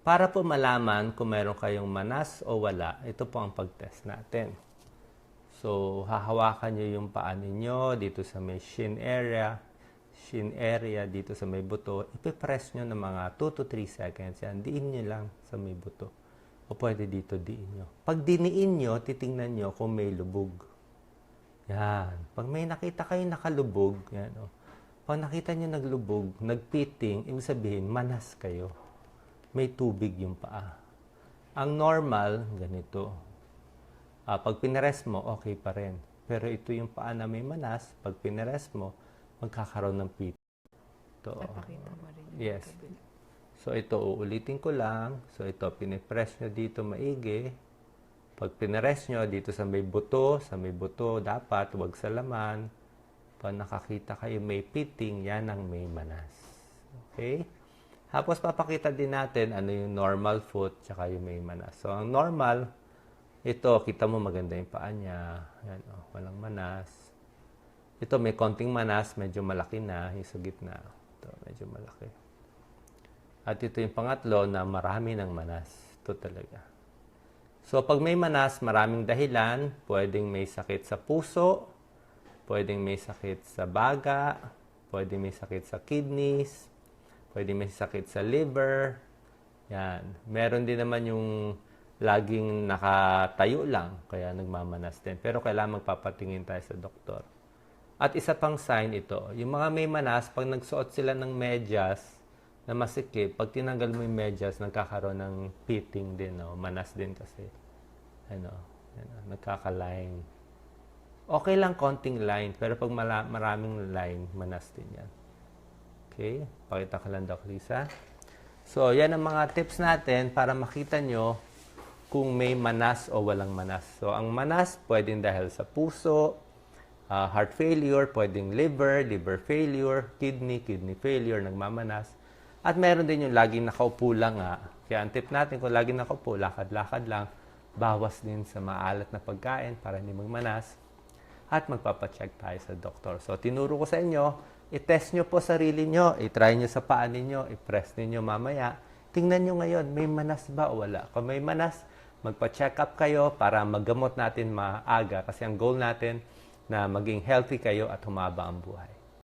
Para po malaman kung meron kayong manas o wala, ito po ang pag-test natin. So, hahawakan nyo yung paa ninyo dito sa may shin area, shin area dito sa may buto. Ipipress nyo ng mga 2 to 3 seconds yan. Diin nyo lang sa may buto. O pwede dito diin nyo. Pag diniin nyo, titingnan nyo kung may lubog. Yan. Pag may nakita kayo nakalubog, yan o. Pag nakita nyo naglubog, nagpiting, ibig sabihin, manas kayo. May tubig yung paa. Ang normal, ganito. Ah, pag pinares mo, okay pa rin. Pero ito yung paa na may manas, pag pinares mo, magkakaroon ng pit. Ito. oh. Papakita mo rin Yes. So ito, uulitin ko lang. So ito, pinipress nyo dito maigi. Pag pinares nyo dito sa may buto, sa may buto, dapat wag sa laman. Pag nakakita kayo may pitting, yan ang may manas. Okay? Tapos papakita din natin ano yung normal foot tsaka yung may manas. So ang normal, ito, kita mo maganda yung paa niya. Yan, oh, walang manas. Ito, may konting manas, medyo malaki na, yung sa gitna. Ito, medyo malaki. At ito yung pangatlo na marami ng manas. Ito talaga. So, pag may manas, maraming dahilan. Pwedeng may sakit sa puso, pwedeng may sakit sa baga, pwedeng may sakit sa kidneys, pwedeng may sakit sa liver. Yan. Meron din naman yung laging nakatayo lang, kaya nagmamanas din. Pero kailangan magpapatingin tayo sa doktor. At isa pang sign ito, yung mga may manas, pag nagsuot sila ng medyas na masikip, pag tinanggal mo yung medyas, nagkakaroon ng pitting din, no? manas din kasi. Ano, ano, nagkaka-line. Okay lang konting line, pero pag maraming line, manas din yan. Okay, pakita ka lang, Doc Lisa. So, yan ang mga tips natin para makita nyo kung may manas o walang manas. So, ang manas pwedeng dahil sa puso, ah, heart failure, pwedeng liver, liver failure, kidney, kidney failure, nagmamanas. At meron din yung laging nakaupo lang nga. Kaya ang tip natin, kung laging nakaupo, lakad-lakad lang, bawas din sa maalat na pagkain para hindi magmanas. At magpapacheck tayo sa doktor. So, tinuro ko sa inyo, i-test nyo po sarili nyo, i-try nyo sa paa ninyo, i-press ninyo mamaya. Tingnan nyo ngayon, may manas ba o wala? Kung may manas, magpa-check up kayo para magamot natin maaga kasi ang goal natin na maging healthy kayo at humaba ang buhay.